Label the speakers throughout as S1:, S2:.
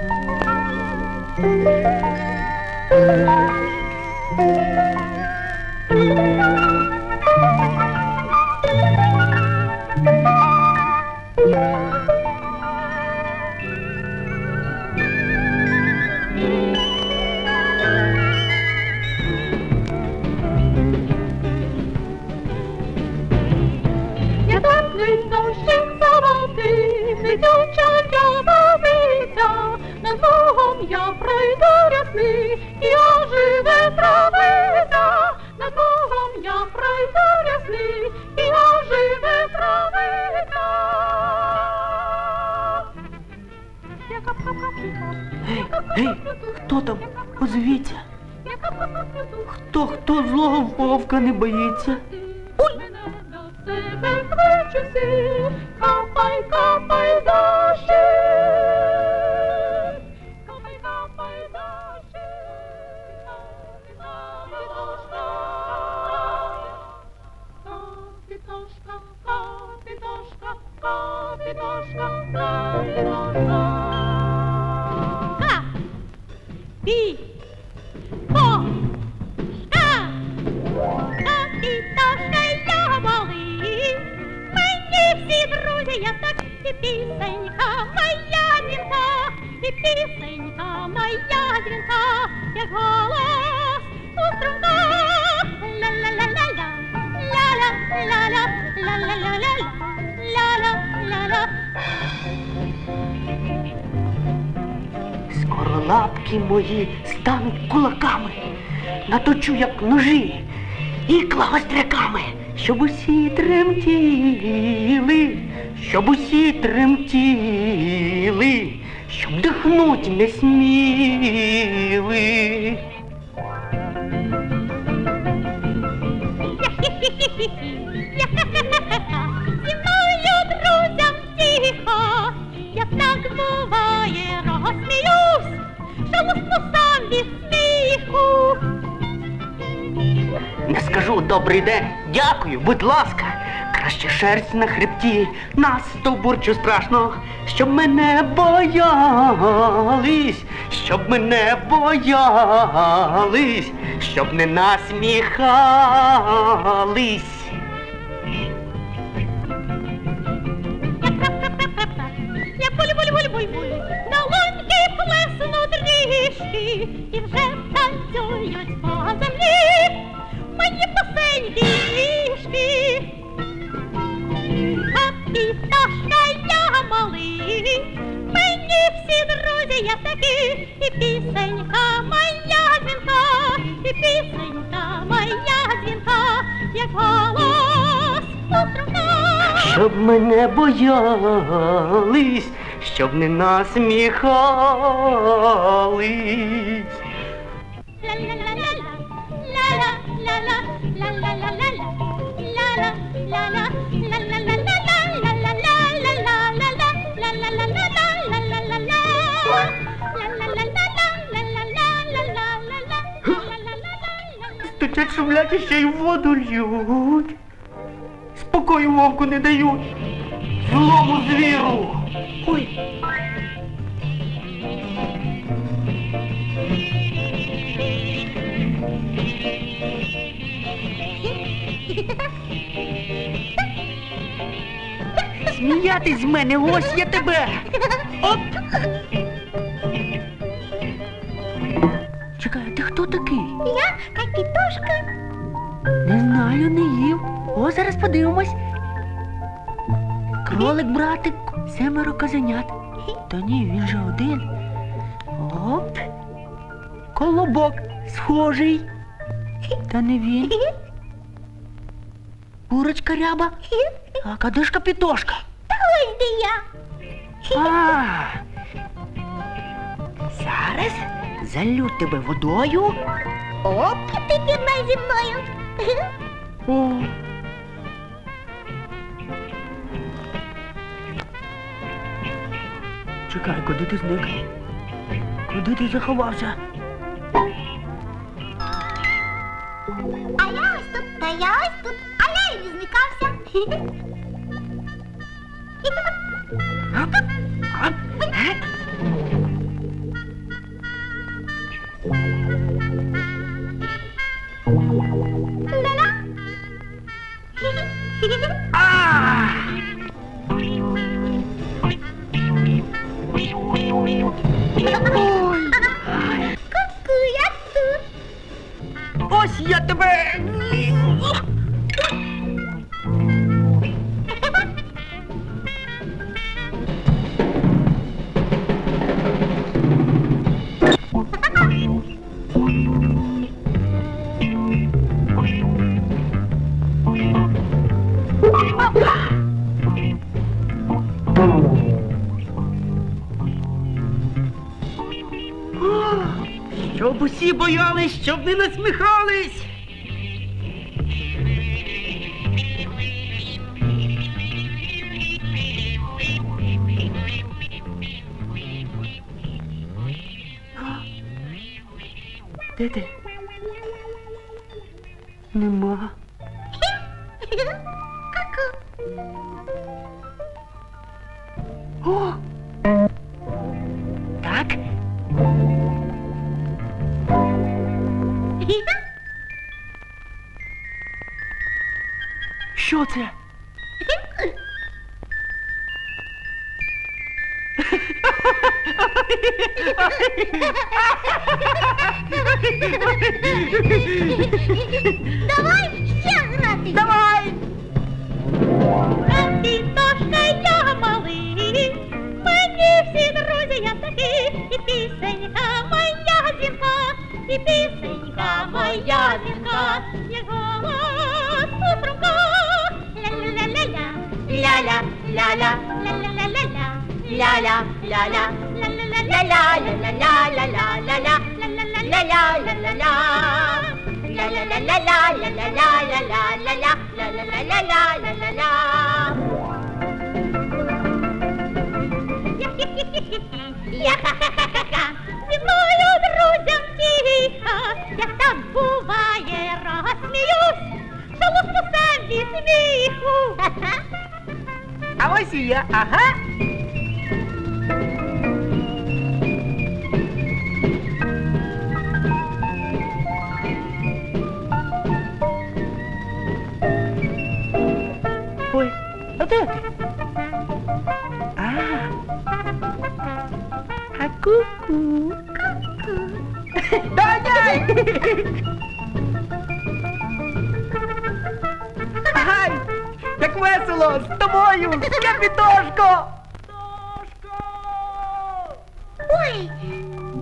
S1: Я
S2: Хто хто злого вовка не боїться?
S1: Кличуси, капай, капай дощі. Капай, капай дощі. Капітошка. Капітошка, капітошка, капітошка, капітошка. І пісенька моя дзвінка, і пісенька моя дзвінка, як голос у ла-ла-ла-ла, ла-ла-ла-ла-ла, ла-ла-ла-ла.
S2: Скоро лапки мої стануть кулаками, наточу, як ножі, ікла гостряками, щоб усі тремтіли, щоб усі тремтіли, щоб дихнуть не сміли.
S1: Зі мною друзям тихо, я так буває розсміюсь, що лусну сам від сміху.
S2: Не скажу добрий день, дякую, будь ласка. Краще шерсть на хребті, на стовбурчу страшно, щоб мене боялись, щоб мене боялись, щоб не насміхались.
S1: Я буль-буль-буль-буль-буль, на лунки плесну трішки, і вже танцюють по землі мої пасенькі голос у струнках.
S2: Щоб мене боялись, щоб не насміхались. Стучать шумлять ще й воду льють. Спокою вовку не дають. Злому звіру. Ой. Сміятись з мене, ось я тебе. Оп. Чекай, а ти хто такий?
S1: Я капітошка.
S2: Не знаю, не їв. О, зараз подивимось. Кролик, братик, семеро козенят. Та ні, він же один. Оп. Колобок схожий. Та не він. Курочка ряба. А де ж капітошка?
S1: Ось де я.
S2: А. Зараз залю тебе водою.
S1: Оп, ти пірнай зі мною.
S2: О. Чекай, куди ти зник? Куди ти заховався?
S1: А я ось тут, та я ось тут, а я і не зникався.
S2: А? А? Усі боялись, щоб не насміхались. Де ти? Нема.
S1: Ку-ку.
S2: О! Що це?
S1: Давай ще грати.
S2: Давай!
S1: Капітошка я малий, мені всі друзі я такі, і пісенька моя дзвінка, і пісенька моя дзвінка, як Я ха-ха-ха-ха-ха зі друзям тіха, як так буває, розсміюсь, сам від сміху.
S2: Amoisia, aham. Foi, eu tenho aqui. Ah, a cucu. Cucu. Tá Dona! Ai, Як весело з тобою, капітошко!
S1: Ой,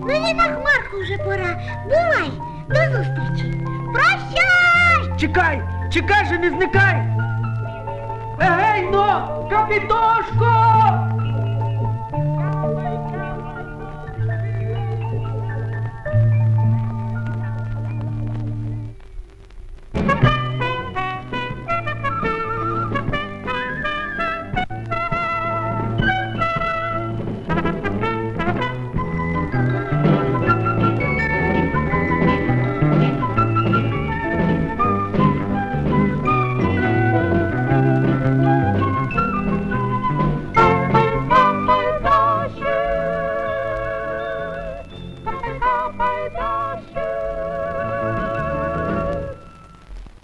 S1: мені на хмарку вже пора. Бувай, до зустрічі. Прощай!
S2: Чекай, чекай же, не зникай! Егей, но, капітошко!